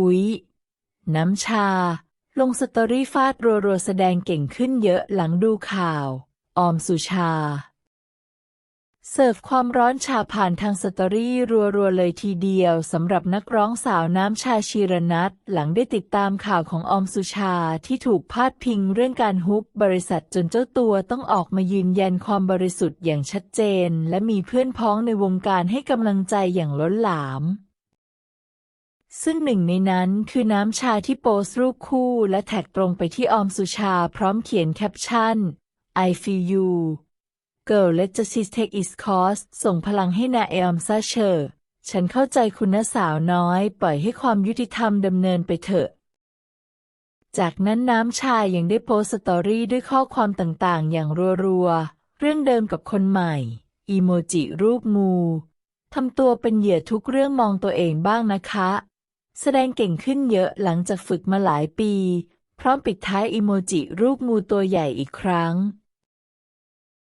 อุ๊ย น้ำชา ลงสตอรี่ฟาดรัวๆแสดงเก่งขึ้นเยอะหลังดูข่าว ออมสุชา เสิร์ฟความร้อนชาผ่านทางสตอรี่รัวๆเลยทีเดียวสำหรับนักร้องสาวน้ำชาชีรนัทหลังได้ติดตามข่าวของออมสุชาที่ถูกพาดพิงเรื่องการฮุบบริษัทจนเจ้าตัวต้องออกมายืนยันความบริสุทธิ์อย่างชัดเจน และมีเพื่อนพ้องในวงการให้กำลังใจอย่างล้นหลาม ซึ่งหนึ่งในนั้นคือน้ำชาที่โพสรูปคู่และแท็กตรงไปที่ออมสุชาพร้อมเขียนแคปชั่น I feel you Girl let justice take its course ส่งพลังให้นาเออมซาเชอร์ฉันเข้าใจคุณนะสาวน้อย ปล่อยให้ความยุติธรรมดำเนินไปเถอะ จากนั้นน้ำชายังได้โพสต์สตอรี่ด้วยข้อความต่างๆ อย่างรัวๆ เรื่องเดิมกับคนใหม่ อีโมจิรูปงูทำตัวเป็นเหยื่อทุกเรื่องมองตัวเองบ้างนะคะ แสดงเก่งขึ้นเยอะหลังจากฝึกมาหลายปี พร้อมปิดท้ายอีโมจิรูปงูตัวใหญ่อีกครั้ง